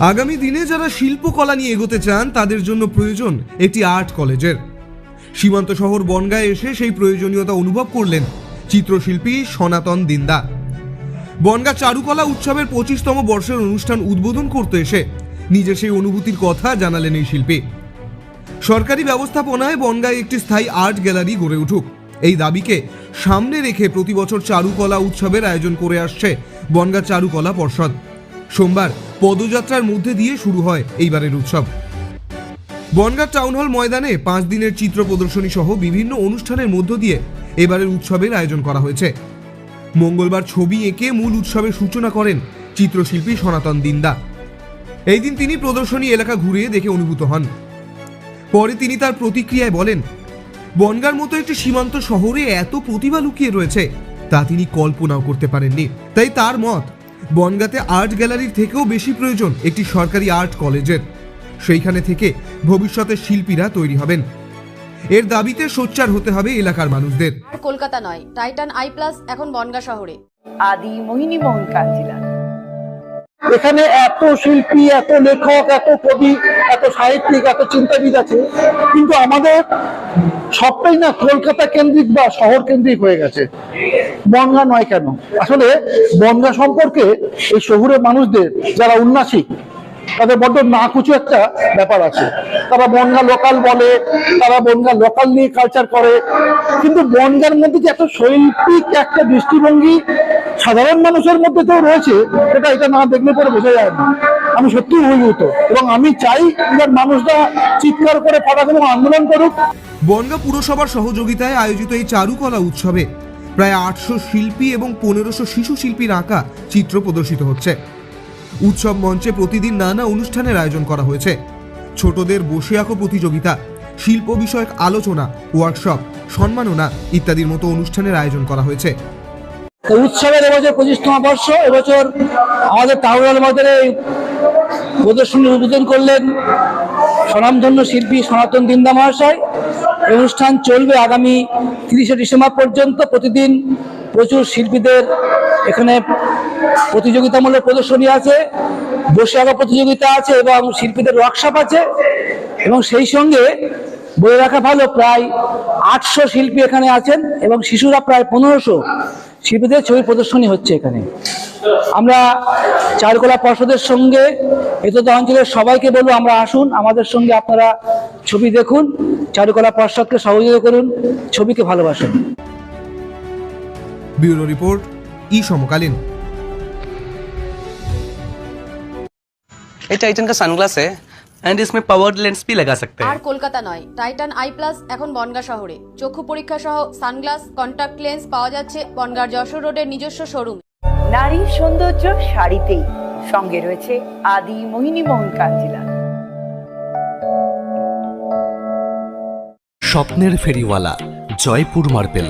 আগামী দিনে যারা শিল্পকলা নিয়ে এগোতে চান, তাদের জন্য প্রয়োজন একটি আর্ট কলেজের। সীমান্ত শহর বনগায় এসে সেই প্রয়োজনীয়তা অনুভব করলেন চিত্রশিল্পী সনাতন দিন্দা বনগা চারুকলা উৎসবের পঁচিশতম বর্ষের অনুষ্ঠান উদ্বোধন করতে এসে নিজের সেই অনুভূতির কথা জানালেন এই শিল্পী। সরকারি ব্যবস্থাপনায় বনগায় একটি স্থায়ী আর্ট গ্যালারি গড়ে উঠুক। এই দাবিকে সামনে রেখে প্রতি বছর চারুকলা উৎসবের আয়োজন করে আসছে বনগা চারুকলা পর্ষদ। সোমবার পদযাত্রার মধ্যে দিয়ে শুরু হয় এইবারের উৎসব। বনগাঁ টাউন হল ময়দানে পাঁচ দিনের চিত্র প্রদর্শনী সহ বিভিন্ন অনুষ্ঠানের মধ্য দিয়ে এবারের উৎসবের আয়োজন করা হয়েছে। মঙ্গলবার ছবি এঁকে মূল উৎসবের সূচনা করেন চিত্রশিল্পী সনাতন দিন্দা। এই দিন তিনি প্রদর্শনী এলাকা ঘুরে দেখে অনুভূত হন। পরে তিনি তার প্রতিক্রিয়ায় বলেন, বনগার মতো একটি সীমান্ত শহরে এত প্রতিভা লুকিয়ে রয়েছে, তা তিনি কল্পনাও করতে পারেননি। তাই তার মত বনগাতে আর্ট গ্যালারির থেকেও বেশি প্রয়োজন একটি সরকারি আর্ট কলেজের। সেইখানে থেকে ভবিষ্যতে শিল্পীরা তৈরি হবেন। এর দাবিতে সোচ্চার হতে হবে এলাকার মানুষদের। কলকাতা নয় টাইটান আই প্লাস এখন বনগা শহরে। আদি মোহিনী মোহন কাঞ্জিলাল এখানে এত শিল্পী, এত লেখক, এত কবি, এত সাহিত্যিক, এত চিন্তাবিদ আছে, কিন্তু আমাদের সবটাই না কলকাতা কেন্দ্রিক বা শহর কেন্দ্রিক হয়ে গেছে। বঙ্গা নয় কেন? আসলে বনগা সম্পর্কে এই শহুরে মানুষদের, যারা উন্নাসিক তাদের বড্ড নাকুচু একটা ব্যাপার আছে। তারা বনগা লোকাল বলে, তারা বনগা লোকাল নিয়ে কালচার করে। কিন্তু বনগার মধ্যে যে একটা শৈল্পিক একটা দৃষ্টিভঙ্গি সাধারণ মানুষের মধ্যে তো রয়েছে এটা এটা না দেখলে পরে বোঝা যায় না। আমি সত্যিই অভিভূত এবং আমি চাই যে মানুষরা চিৎকার করে এবং আন্দোলন করুক। বনগা পুরসভার সহযোগিতায় আয়োজিত এই চারুকলা উৎসবে প্রায় আটশো শিল্পী এবং পনেরোশো শিশু শিল্পীর আঁকা চিত্র প্রদর্শিত হচ্ছে। উৎসব মঞ্চে প্রতিদিন নানা অনুষ্ঠানের আয়োজন করা হয়েছে। ছোটদের বসে আঁকো প্রতিযোগিতা, শিল্প বিষয়ক আলোচনা ওয়ার্কশপ সম্মাননা ইত্যাদির মতো অনুষ্ঠানের আয়োজন করা হয়েছে। উৎসবের এবছর পঁচিশতম বর্ষ, এবছর আমাদের টাউন মধ্যে প্রদর্শনী উদ্বোধন করলেন স্বনামধন্য শিল্পী সনাতন দিন্দা মহাশয়। অনুষ্ঠান চলবে আগামী তিরিশে ডিসেম্বর পর্যন্ত, প্রতিদিন প্রচুর শিল্পীদের এখানে প্রতিযোগিতামূলক প্রদর্শনী আছে, বসে আঁকা প্রতিযোগিতা আছে এবং শিল্পীদের ওয়ার্কশপ আছে। এবং সেই সঙ্গে বলে রাখা ভালো, প্রায় আটশো শিল্পী এখানে আছেন এবং শিশুরা প্রায় পনেরোশো শিল্পীদের ছবি প্রদর্শনী হচ্ছে এখানে। আমরা চারুকলা পর্ষদের সঙ্গে এতদ অঞ্চলের সবাইকে বলব আমরা আসুন, আমাদের সঙ্গে আপনারা ছবি দেখুন, চারুকলা পর্ষদকে সহযোগিতা করুন, ছবিকে ভালোবাসুন। ব্যুরো রিপোর্ট ই সমকালীন ये टाइटन का सनग्लास है एंड इसमें पावर्ड लेंस भी लगा सकते আর हैं কলকাতা নয় টাইটান আই প্লাস এখন বনগা শহরে চক্ষু পরীক্ষা সহ সানগ্লাস কন্টাক্ট লেন্স পাওয়া যাচ্ছে বনগার যশোর রোডের নিজস্ব শোরুম নারীর সৌন্দর্য শাড়িতেই সঙ্গে রয়েছে আদি মোহিনী মোহন কাঞ্জিলাল স্বপ্নের ফেরিওয়ালা জয়পুর মার্বেল